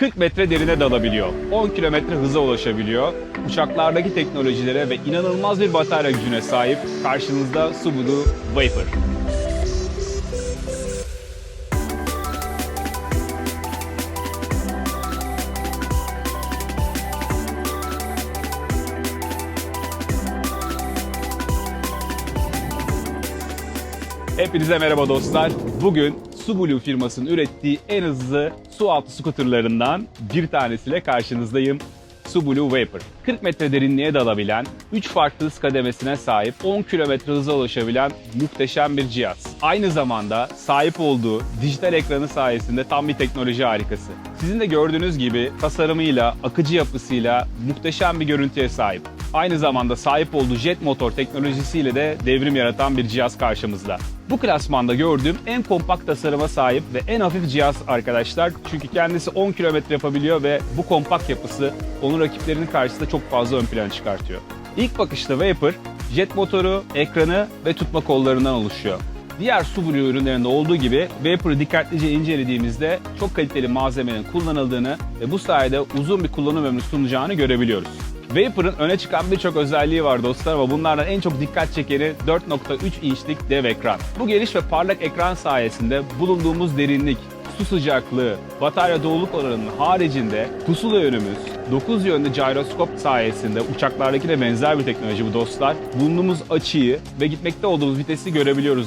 40 metre derine dalabiliyor. 10 kilometre hıza ulaşabiliyor. Uçaklardaki teknolojilere ve inanılmaz bir batarya gücüne sahip karşınızda Subaru Vapor. Hepinize merhaba dostlar. Bugün Subaru firmasının ürettiği en hızlı su altı skuterlarından bir tanesiyle karşınızdayım. Subaru Vapor. 40 metre derinliğe dalabilen, 3 farklı hız kademesine sahip, 10 kilometre hıza ulaşabilen muhteşem bir cihaz. Aynı zamanda sahip olduğu dijital ekranı sayesinde tam bir teknoloji harikası. Sizin de gördüğünüz gibi tasarımıyla, akıcı yapısıyla muhteşem bir görüntüye sahip. Aynı zamanda sahip olduğu jet motor teknolojisiyle de devrim yaratan bir cihaz karşımızda. Bu klasmanda gördüğüm en kompakt tasarıma sahip ve en hafif cihaz arkadaşlar. Çünkü kendisi 10 kilometre yapabiliyor ve bu kompakt yapısı onun rakiplerinin karşısında çok fazla ön plana çıkartıyor. İlk bakışta Vapor, jet motoru, ekranı ve tutma kollarından oluşuyor. Diğer Subaru ürünlerinde olduğu gibi Vapor'ı dikkatlice incelediğimizde çok kaliteli malzemenin kullanıldığını ve bu sayede uzun bir kullanım ömrü sunacağını görebiliyoruz. Vapor'ın öne çıkan birçok özelliği var dostlar ama bunlardan en çok dikkat çekeni 4.3 inçlik dev ekran. Bu geniş ve parlak ekran sayesinde bulunduğumuz derinlik, su sıcaklığı, batarya doluluk oranının haricinde pusula yönümüz, 9 yönlü gyroskop sayesinde uçaklardakine benzer bir teknoloji bu dostlar. Bulunduğumuz açıyı ve gitmekte olduğumuz vitesi görebiliyoruz.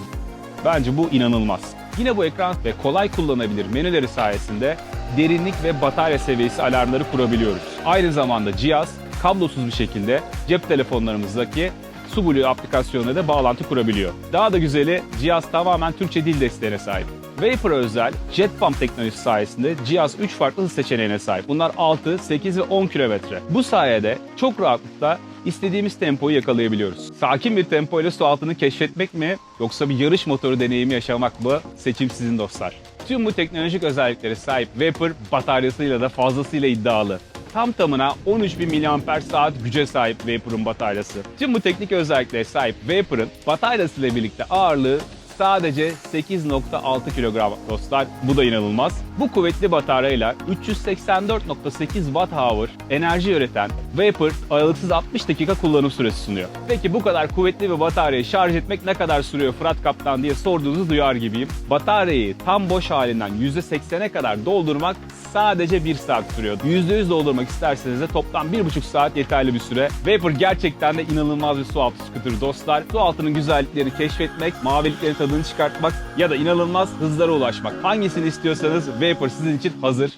Bence bu inanılmaz. Yine bu ekran ve kolay kullanabilir menüleri sayesinde derinlik ve batarya seviyesi alarmları kurabiliyoruz. Aynı zamanda cihaz kablosuz bir şekilde cep telefonlarımızdaki Subaru aplikasyonuna da bağlantı kurabiliyor. Daha da güzeli cihaz tamamen Türkçe dil desteğine sahip. Vapor özel Jet Pump teknolojisi sayesinde cihaz 3 farklı hız seçeneğine sahip. Bunlar 6, 8 ve 10 kilometre. Bu sayede çok rahatlıkla istediğimiz tempoyu yakalayabiliyoruz. Sakin bir tempo ile su altını keşfetmek mi yoksa bir yarış motoru deneyimi yaşamak mı? Seçim sizin dostlar. Tüm bu teknolojik özelliklere sahip Vapor bataryasıyla da fazlasıyla iddialı. Tam tamına 13.000 mAh güce sahip Vapor'un bataryası. Tüm bu teknik özelliklere sahip Vapor'ın bataryasıyla birlikte ağırlığı sadece 8.6 kilogram dostlar. Bu da inanılmaz. Bu kuvvetli bataryayla 384.8 Wh enerji üreten Vapor aralıksız 60 dakika kullanım süresi sunuyor. Peki bu kadar kuvvetli bir bataryayı şarj etmek ne kadar sürüyor Fırat Kaptan diye sorduğunuzu duyar gibiyim. Bataryayı tam boş halinden %80'e kadar doldurmak sadece 1 saat sürüyor. %100 doldurmak isterseniz de toplam 1,5 saat yeterli bir süre. Vapor gerçekten de inanılmaz bir su altı scooter dostlar. Su altının güzelliklerini keşfetmek, maviliklerin tadını çıkartmak ya da inanılmaz hızlara ulaşmak. Hangisini istiyorsanız Vapor sizin için hazır.